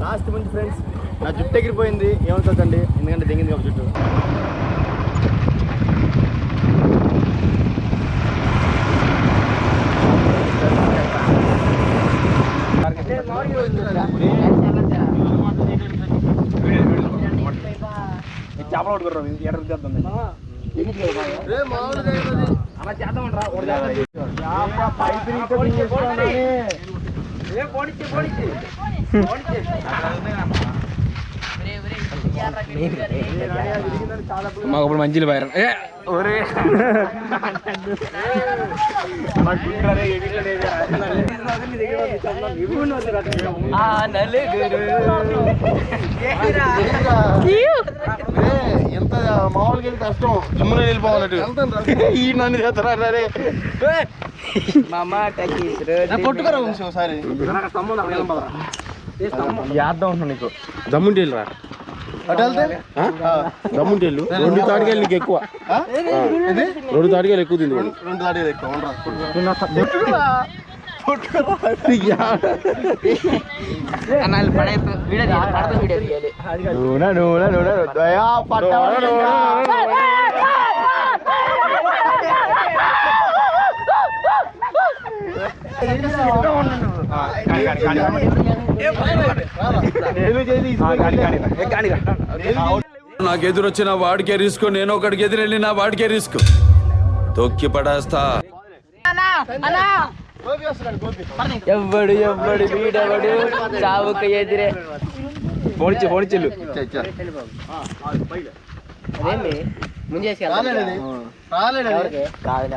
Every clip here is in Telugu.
లాస్ట్ మంత్ ఫ్రెండ్స్ నా జుట్టు ఎగిరిపోయింది. ఏమవుతుందండి ఎందుకంటే దిగింది కాబట్టి జుట్టు. చేపలు పట్టుకుర్రా ఎక్కడ చేద్దాం అలా చేద్దామంటారా? మాకు നമുക്ക് മഞ്ചിൽ പയറണം ഏ ఒరే. ఎంత మామూలుగా కష్టం. జమ్మున వెళ్ళిపోవాలన్నట్టు ఈ నన్ను చేస్తారా రే కొట్టుకురా ఒకసారి. చేద్దాం ఉంటున్నా నీకు. దమ్ముంటి వెళ్ళరా. దమ్ముంటి రెండు తాడికాయలు నీకు ఎక్కువ. రెండు తాడికాయలు ఎక్కువ తింది. రెండు ఎక్కువ నూనె నూనె నూనె దయా పట్ట నాకు ఎదురొచ్చిన వాడికే రిస్క్ నేను ఒకడికి ఎదురెళ్ళిన వాడికే రిస్క్. తొక్కి పడేస్తా. ఎవ్వడు ఎవ్వడు వీడెవడు? చావుకు ఎదిరే. పోనిచ్చి పోనిచ్చిల్లు రాలేడది రాలేడది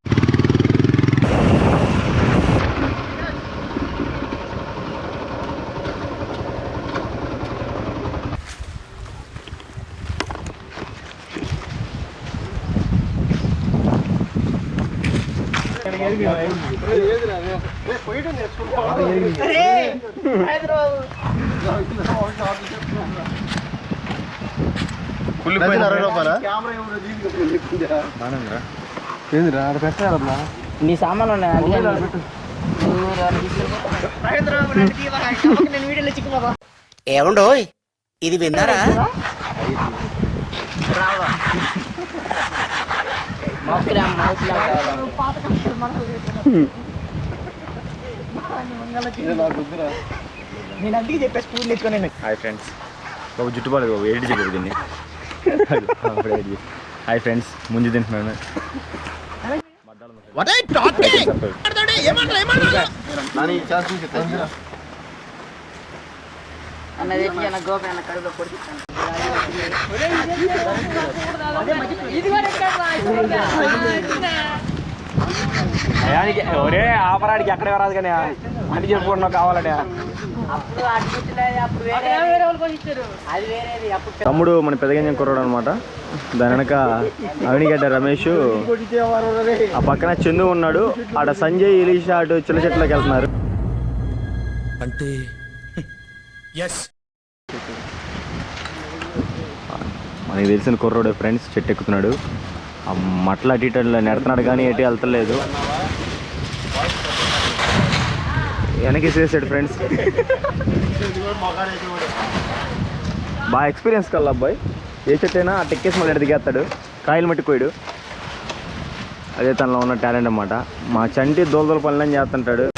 అరవై రూపాయలా ఏందిరా పెట్టారమ్మా నీ సామాన్లు ఉన్నాయి ఏమండోయ్? ఇది విన్నారా? నేను అందుకే చెప్పే స్కూల్ తెచ్చుకొని హాయ్ ఫ్రెండ్స్ బాబు జుట్టు బాలేదు బాబు ఎడిట్ చెప్పు దీన్ని హాయ్ ఫ్రెండ్స్ ముందు తింటున్నాను ఎత్తా. ఒరే ఆపరాడికి ఎక్కడ రాదు కానీ అని చెప్పుకుంటున్నావు కావాలంటే తమ్ముడు మన పెదగంజం కుర్రాడు అనమాట దాని వెనక అవినిగడ్డ రమేష్ ఆ పక్కన చందు ఉన్నాడు ఆడ సంజయ్ ఇలీషా అటు చిన్న చెట్లకి వెళ్తున్నారు అంటే మనకి తెలిసిన కుర్రోడు ఫ్రెండ్స్ చెట్టు ఎక్కుతున్నాడు ఆ మట్ల అటు ఇటు నెడుతున్నాడు కానీ ఎటు వెళ్తలేదు. వెనకేసేసాడు ఫ్రెండ్స్. బాగా ఎక్స్పీరియన్స్ కల్లా అబ్బాయి. ఏ చెట్టు అయినా ఆ టెక్కేసి మళ్ళీ ఎడ దిగేస్తాడు. కాయలు మట్టుకోయాడు అదే తనలో ఉన్న టాలెంట్ అన్నమాట. మా చంటి దోలదోల పనులని చేస్తుంటాడు.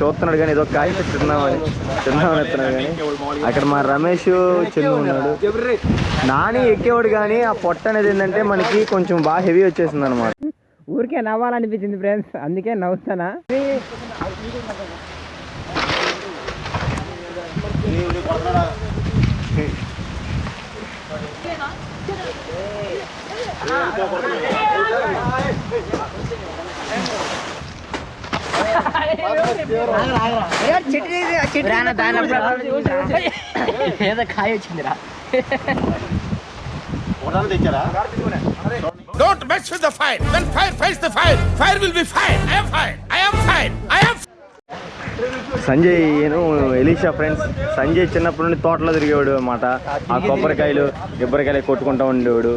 చూస్తున్నాడు కానీ ఏదో కాయ చెట్టు తిన్నామని తిన్నామని ఎత్తున్నాడు కానీ అక్కడ మా రమేష్ చందు ఉన్నాడు నాని ఎక్కేవాడు కానీ ఆ పొట్ట అనేది ఏంటంటే మనకి కొంచెం బాగా హెవీ వచ్చేసింది అనమాట ఊరికే నవ్వాలనిపించింది ఫ్రెండ్స్ అందుకే నవ్వుతానా ఏదో కాయ వచ్చిందిరా ఒకటాలు తెచ్చారా Don't mess with the fire. When fire fights the fire, fire will be fire. I am fire. I am fire. I am. Sanjay నేను ఎలీషా ఫ్రెండ్స్ సంజయ్ చిన్నప్పటి నుండి తోటలో తిరిగేవాడు అనమాట ఆ కొబ్బరికాయలు కొబ్బరికాయలు కొట్టుకుంటా ఉండేవాడు.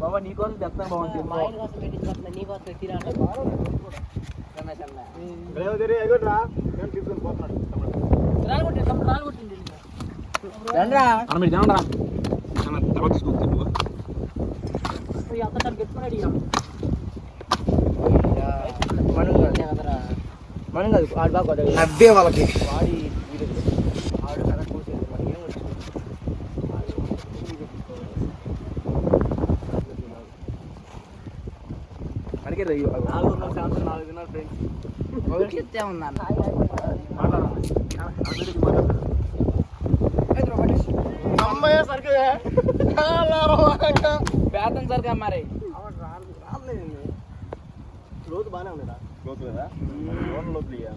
బాబా నీకోసం తెస్తాను బాగుంది తీసుకొని పోతున్నాడు అన్న మీరు తినండి రా మనం కాదు ఆడు బాగా నవ్వే వాళ్ళకి మనకి నాలుగు వందల శాంతం నాలుగు దినాలు ఫ్రెండ్స్ అమ్మాయి సరికి పేదం సరిగా మరి. లోతు బాగానే ఉందిరా లోతు కదా లోపల లోపల ఇయ్య.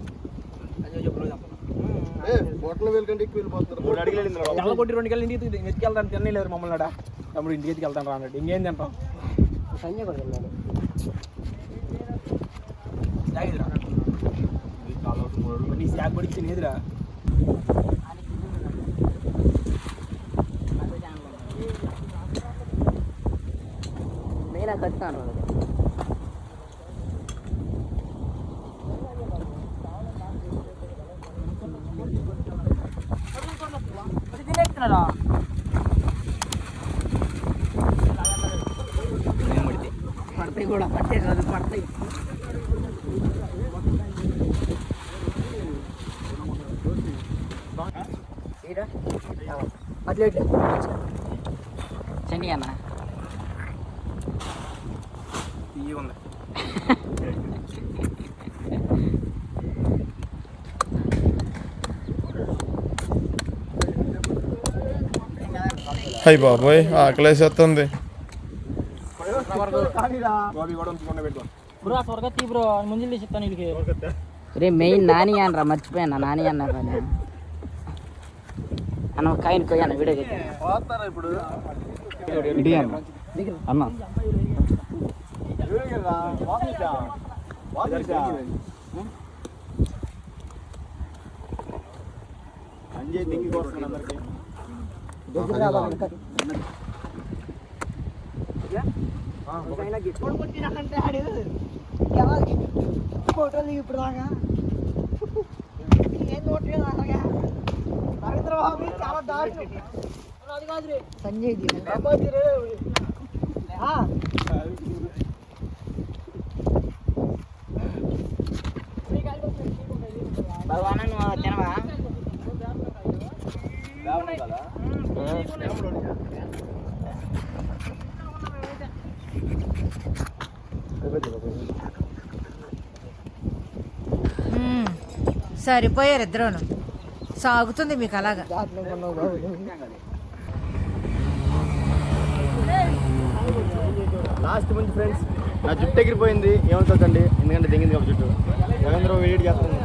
ఏ, బొట్టల వేలు కంటే ఎక్కువ వెళ్ళిపోతారు మూడు అడిగి వెళ్ళింది తెల్ల కొట్టి రెండు గెలు ఇంటికి వెతికెళ్తాను తినలేరు మమ్మల్ని ఆడ తమ్ముడు ఇంటికి ఎత్తుకెళ్తాను రా అన్నట్టు ఇంకేం తింటాం జాగిరా నీ శాఖ కూడా ఇచ్చింది ఏదిరా పడతాయి எத்தனடா படத்தை கூட பட்டே அது படத்தை. அட்லேட் சென்னியா இவங்க తీసి చెప్తాను వీళ్ళకి రే మెయిన్ నాని అనరా మర్చిపోయాను నాని అన్న పని. అన్న కాయని కొయ్యన్న వీడియో చెప్పి పోతారా ఇప్పుడు అన్న. వాకించా వాకించా సంజయ్ దింగి కోరుతున్నాడు అందరికి భగవాన్ నువ్వు తినవా మ్మ్. సరిపోయారు ఇద్దరును. సాగుతుంది మీకు అలాగా. లాస్ట్ మంత్ ఫ్రెండ్స్ నా జుట్టు ఎగిరిపోయింది. ఏమనుకోకండి ఎందుకంటే దిగింది కాబట్టి జుట్టు. రవీంద్ర వెయిట్ చేస్తుంది